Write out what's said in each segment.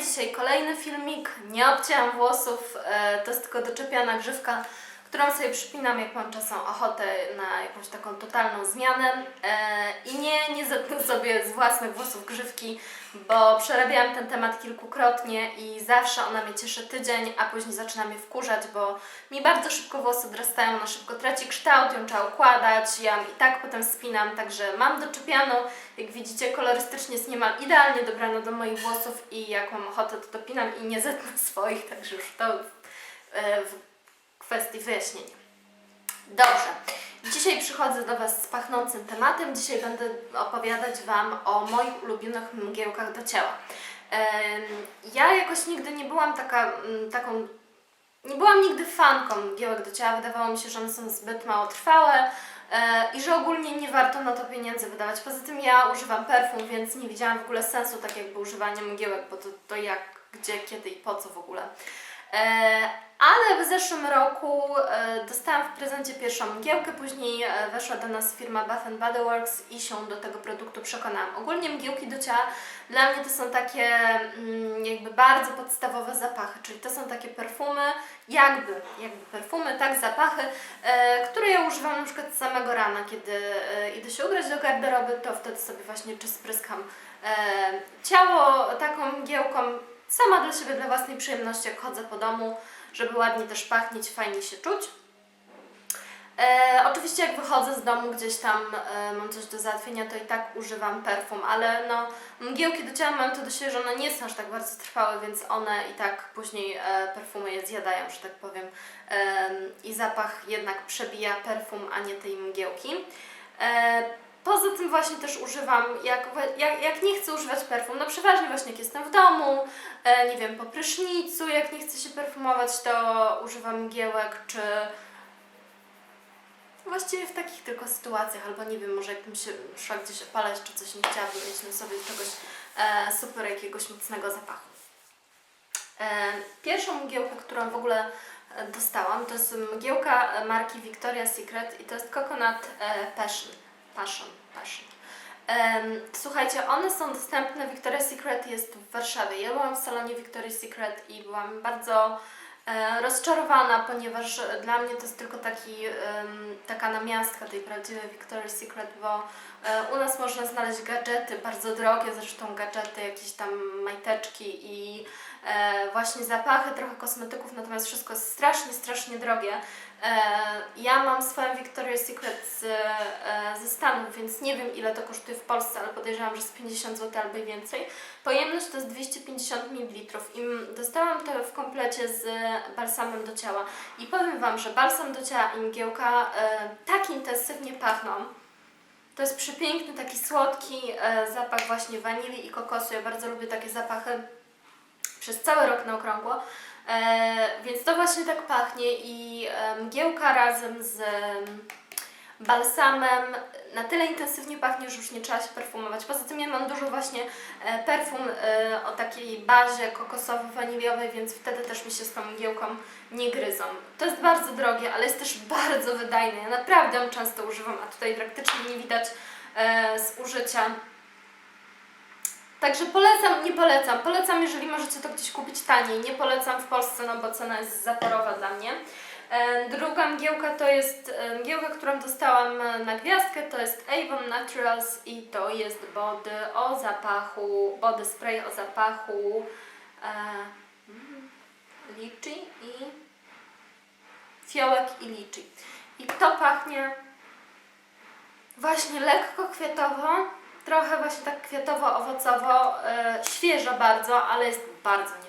Dzisiaj kolejny filmik. Nie obcięłam włosów, e, to jest tylko doczepiana grzywka, którą sobie przypinam, jak mam czasem ochotę na jakąś taką totalną zmianę. E, I nie, nie zetnę sobie z własnych włosów grzywki, bo przerabiałam ten temat kilkukrotnie i zawsze ona mnie cieszy tydzień, a później zaczyna mnie wkurzać, bo mi bardzo szybko włosy odrastają, ona szybko traci kształt, ją trzeba układać, ja i tak potem spinam, także mam doczepianą. Jak widzicie, kolorystycznie jest niemal idealnie dobrana do moich włosów i jak mam ochotę, to dopinam i nie zetnę swoich, także już to e, w kwestii wyjaśnienia. Dobrze. Dzisiaj przychodzę do Was z pachnącym tematem. Dzisiaj będę opowiadać Wam o moich ulubionych mgiełkach do ciała. Ja jakoś nigdy nie byłam taka, mm, taką nie byłam nigdy fanką mgiełek do ciała. Wydawało mi się, że one są zbyt mało trwałe e, i że ogólnie nie warto na to pieniędzy wydawać. Poza tym ja używam perfum, więc nie widziałam w ogóle sensu tak jakby używania mgiełek, bo to, to jak, gdzie, kiedy i po co w ogóle. E, ale w zeszłym roku e, dostałam w prezencie pierwszą mgiełkę, później e, weszła do nas firma Bath Body Works i się do tego produktu przekonałam. Ogólnie mgiełki do ciała dla mnie to są takie mm, jakby bardzo podstawowe zapachy, czyli to są takie perfumy, jakby, jakby perfumy, tak, zapachy, które ja używam na przykład samego rana, kiedy idę się ubrać do garderoby, to wtedy sobie właśnie czy spryskam ciało taką mgiełką, sama dla siebie, dla własnej przyjemności, jak chodzę po domu, żeby ładnie też pachnieć, fajnie się czuć. E, oczywiście jak wychodzę z domu, gdzieś tam e, mam coś do załatwienia, to i tak używam perfum, ale no mgiełki do ciała mam to do siebie, że one nie są aż tak bardzo trwałe, więc one i tak później e, perfumy je zjadają, że tak powiem. E, I zapach jednak przebija perfum, a nie tej mgiełki. E, Poza tym właśnie też używam, jak, jak, jak nie chcę używać perfum, no przeważnie właśnie jak jestem w domu, e, nie wiem, po prysznicu, jak nie chcę się perfumować, to używam mgiełek, czy właściwie w takich tylko sytuacjach, albo nie wiem, może jakbym się szła gdzieś opalać, czy coś nie chciałabym mieć na sobie czegoś e, super, jakiegoś mocnego zapachu. E, pierwszą mgiełkę, którą w ogóle e, dostałam, to jest mgiełka marki Victoria's Secret i to jest Coconut e, Passion. Passion, passion. Em, słuchajcie, one są dostępne. Victoria's Secret jest w Warszawie. Ja byłam w salonie Victoria's Secret i byłam bardzo e, rozczarowana, ponieważ dla mnie to jest tylko taki, em, taka namiastka tej prawdziwej Victoria's Secret, bo u nas można znaleźć gadżety, bardzo drogie zresztą gadżety, jakieś tam majteczki i e, właśnie zapachy, trochę kosmetyków, natomiast wszystko jest strasznie, strasznie drogie. E, ja mam swoją Victoria's Secret e, ze Stanów, więc nie wiem ile to kosztuje w Polsce, ale podejrzewam, że z 50 zł albo i więcej. Pojemność to jest 250 ml i m- dostałam to w komplecie z balsamem do ciała. I powiem Wam, że balsam do ciała i mgiełka e, tak intensywnie pachną. To jest przepiękny, taki słodki e, zapach właśnie wanilii i kokosu. Ja bardzo lubię takie zapachy przez cały rok na okrągło. E, więc to właśnie tak pachnie i e, mgiełka razem z em, balsamem na tyle intensywnie pachnie, że już nie trzeba się perfumować. Poza tym ja mam dużo właśnie e, perfum e, o takiej bazie kokosowo-waniliowej, więc wtedy też mi się z tą mgiełką nie gryzą. To jest bardzo drogie, ale jest też bardzo wydajne. Ja naprawdę ją często używam, a tutaj praktycznie nie widać e, zużycia. Także polecam, nie polecam. Polecam, jeżeli możecie to gdzieś kupić taniej. Nie polecam w Polsce, no bo cena jest zaporowa dla mnie. E, Druga mgiełka to jest e, mgiełka, którą dostałam e, na gwiazdkę, to jest Avon Naturals i to jest body o zapachu, body spray o zapachu e, mm, liczy i fiołek i liczy. I to pachnie właśnie lekko kwiatowo, trochę właśnie tak kwiatowo-owocowo, e, świeżo bardzo, ale jest bardzo.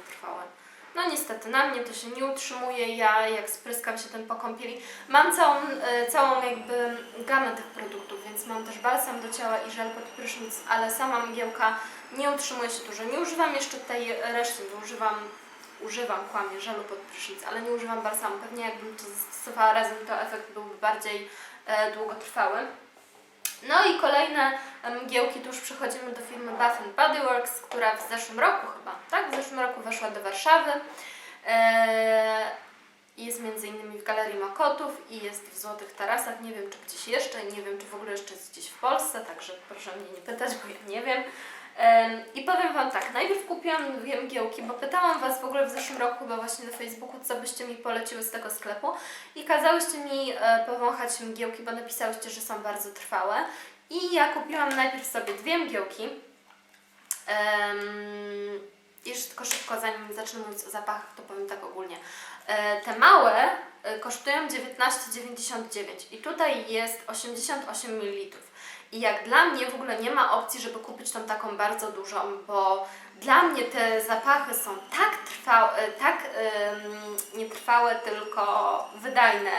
No niestety, na mnie to się nie utrzymuje, ja jak spryskam się tym po kąpieli, mam całą, e, całą jakby gamę tych produktów, więc mam też balsam do ciała i żel pod prysznic, ale sama mgiełka nie utrzymuje się dużo. Nie używam jeszcze tej reszty, nie używam, używam, kłamie, żelu pod prysznic, ale nie używam balsamu. Pewnie jakbym to zastosowała razem, to efekt byłby bardziej e, długotrwały. No i kolejne mgiełki, tu już przechodzimy do firmy Bath Body Works, która w zeszłym roku chyba, tak? W zeszłym roku weszła do Warszawy. Eee, jest między innymi w Galerii Makotów i jest w Złotych Tarasach. Nie wiem, czy gdzieś jeszcze, nie wiem, czy w ogóle jeszcze jest gdzieś w Polsce, także proszę mnie nie pytać, bo ja nie wiem. I powiem Wam tak, najpierw kupiłam dwie mgiełki, bo pytałam Was w ogóle w zeszłym roku chyba właśnie na Facebooku, co byście mi poleciły z tego sklepu i kazałyście mi e, powąchać mgiełki, bo napisałyście, że są bardzo trwałe. I ja kupiłam najpierw sobie dwie mgiełki. Jeszcze tylko szybko, zanim zacznę mówić o zapachach, to powiem tak ogólnie. E, te małe e, kosztują 19,99 i tutaj jest 88 ml. I jak dla mnie w ogóle nie ma opcji, żeby kupić tą taką bardzo dużą, bo dla mnie te zapachy są tak trwałe, tak ym, nie trwałe, tylko wydajne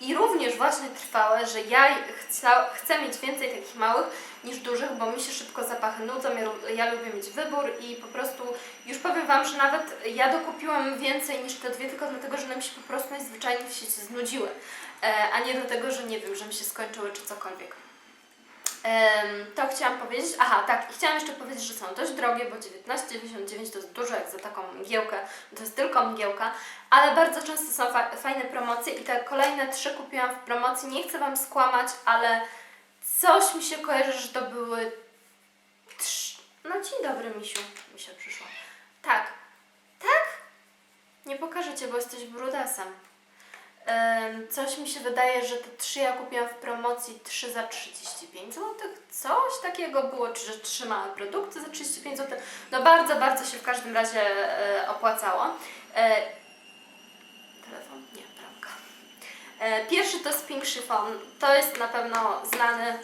i również właśnie trwałe, że ja chcę, chcę mieć więcej takich małych niż dużych, bo mi się szybko zapachy nudzą, ja, ja lubię mieć wybór i po prostu już powiem Wam, że nawet ja dokupiłam więcej niż te dwie, tylko dlatego, że one mi się po prostu najzwyczajniej w sieci znudziły, e, a nie dlatego, że nie wiem, że mi się skończyły czy cokolwiek. To chciałam powiedzieć. Aha, tak, i chciałam jeszcze powiedzieć, że są dość drogie, bo 19,99 to jest dużo jak za taką mgiełkę, to jest tylko mgiełka, ale bardzo często są fa fajne promocje i te kolejne trzy kupiłam w promocji. Nie chcę Wam skłamać, ale coś mi się kojarzy, że to były trz... No dzień dobry, misiu, mi się przyszło. Tak, tak? Nie pokażę Cię, bo jesteś brudasem. Coś mi się wydaje, że te trzy ja kupiłam w promocji 3 za 35 zł. Coś takiego było, czy że trzy małe produkty za 35 zł. No bardzo, bardzo się w każdym razie e, opłacało. E, telefon? Nie, bramka. E, pierwszy to jest Pink Chiffon. To jest na pewno znany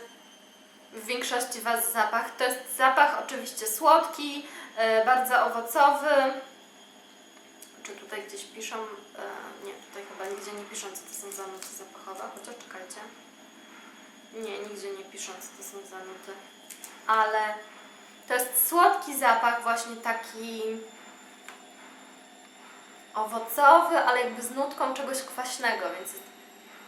w większości Was zapach. To jest zapach oczywiście słodki, bardzo owocowy. Czy tutaj gdzieś piszą? E, nie, tutaj chyba nigdzie nie piszą, co to są za nuty zapachowe, chociaż czekajcie. Nie, nigdzie nie piszą, co to są za nuty. Ale to jest słodki zapach, właśnie taki owocowy, ale jakby z nutką czegoś kwaśnego, więc jest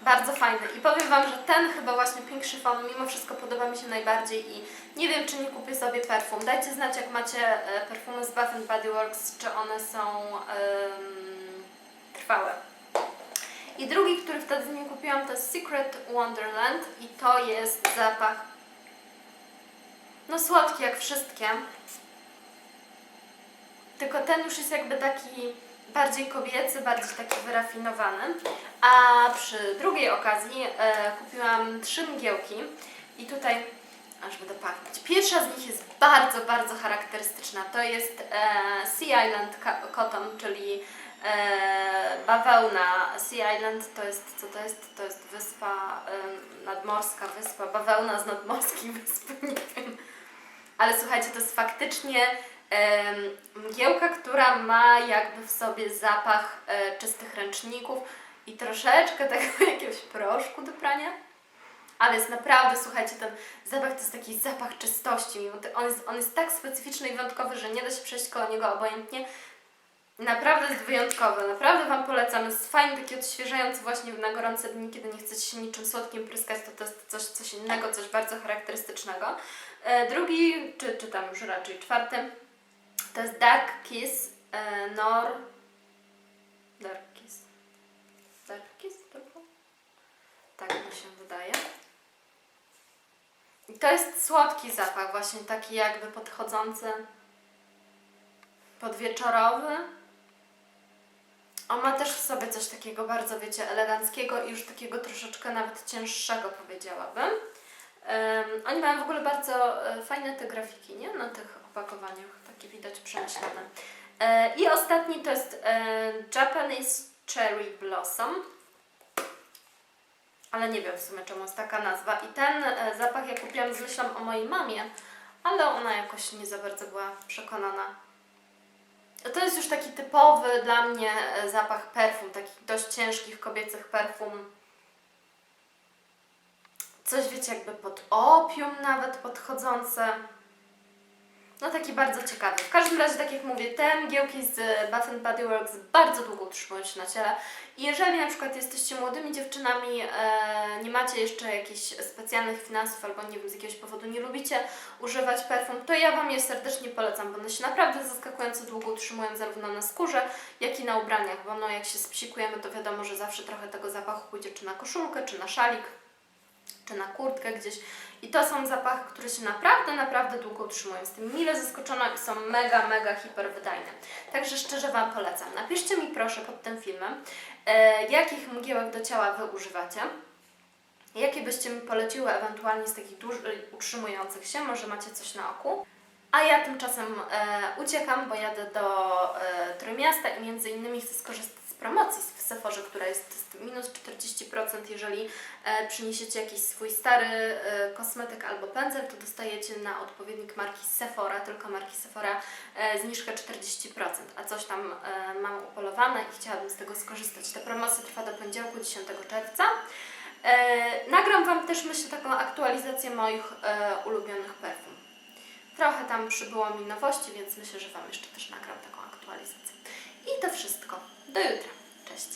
bardzo fajny. I powiem Wam, że ten chyba właśnie Pink Chiffon mimo wszystko podoba mi się najbardziej i nie wiem, czy nie kupię sobie perfum. Dajcie znać, jak macie e, perfumy z Bath Body Works, czy one są em, trwałe. I drugi, który wtedy nie kupiłam, to Secret Wonderland i to jest zapach no słodki jak wszystkie. Tylko ten już jest jakby taki bardziej kobiecy, bardziej taki wyrafinowany. A przy drugiej okazji e, kupiłam trzy mgiełki i tutaj aż będę pachnieć. Pierwsza z nich jest bardzo, bardzo charakterystyczna. To jest e, Sea Island Cotton, czyli bawełna. Sea Island to jest, co to jest? To jest wyspa, e, nadmorska wyspa, bawełna z nadmorskich wysp, nie wiem. Ale słuchajcie, to jest faktycznie mgiełka, która ma jakby w sobie zapach e, czystych ręczników i troszeczkę takiego jakiegoś proszku do prania. Ale jest naprawdę, słuchajcie, ten zapach to jest taki zapach czystości. On jest, on jest tak specyficzny i wyjątkowy, że nie da się przejść koło niego obojętnie. Naprawdę jest wyjątkowy, naprawdę Wam polecam. Jest fajny, taki odświeżający właśnie na gorące dni, kiedy nie chcecie się niczym słodkim pryskać, to to jest coś, coś innego, coś bardzo charakterystycznego. E, drugi, czy, czy tam już raczej czwarty, to jest Dark Kiss e, Nor... Dark Kiss. Dark Kiss? Tak mi się wydaje. I to jest słodki zapach, właśnie taki jakby podchodzący podwieczorowy. On ma też w sobie coś takiego bardzo, wiecie, eleganckiego i już takiego troszeczkę nawet cięższego, powiedziałabym. Em, oni mają w ogóle bardzo e, fajne te grafiki, nie? Na tych opakowaniach, takie widać przemyślane. E, I ostatni to jest e, Japanese Cherry Blossom. Ale nie wiem w sumie czemu jest taka nazwa. I ten e, zapach ja kupiłam z myślą o mojej mamie, ale ona jakoś nie za bardzo była przekonana. To jest już taki typowy dla mnie e, zapach perfum, takich dość ciężkich kobiecych perfum. Coś wiecie, jakby pod opium nawet podchodzące. No taki bardzo ciekawy. W każdym razie, tak jak mówię, te mgiełki z Bath Body Works bardzo długo utrzymują się na ciele. I jeżeli na przykład jesteście młodymi dziewczynami, e, nie macie jeszcze jakichś specjalnych finansów albo nie wiem, z jakiegoś powodu nie lubicie używać perfum, to ja Wam je serdecznie polecam, bo one się naprawdę zaskakująco długo utrzymują zarówno na skórze, jak i na ubraniach, bo no jak się spsikujemy, to wiadomo, że zawsze trochę tego zapachu pójdzie czy na koszulkę, czy na szalik. Czy na kurtkę gdzieś. I to są zapachy, które się naprawdę, naprawdę długo utrzymują. Jestem mile zaskoczona i są mega, mega hiper wydajne. Także szczerze Wam polecam. Napiszcie mi proszę pod tym filmem, e, jakich mgiełek do ciała Wy używacie. Jakie byście mi poleciły ewentualnie z takich duż, utrzymujących się? Może macie coś na oku? A ja tymczasem e, uciekam, bo jadę do e, Trójmiasta i między innymi chcę skorzystać promocji w Sephorze, która jest, minus 40%. Jeżeli e, przyniesiecie jakiś swój stary e, kosmetyk albo pędzel, to dostajecie na odpowiednik marki Sephora, tylko marki Sephora, e, zniżkę 40%. A coś tam mam upolowane i chciałabym z tego skorzystać. Ta promocja trwa do poniedziałku 10 czerwca. Nagram Wam też, myślę, taką aktualizację moich ulubionych perfum. Trochę tam przybyło mi nowości, więc myślę, że Wam jeszcze też nagram taką aktualizację. I to wszystko. Do jutra. Cześć.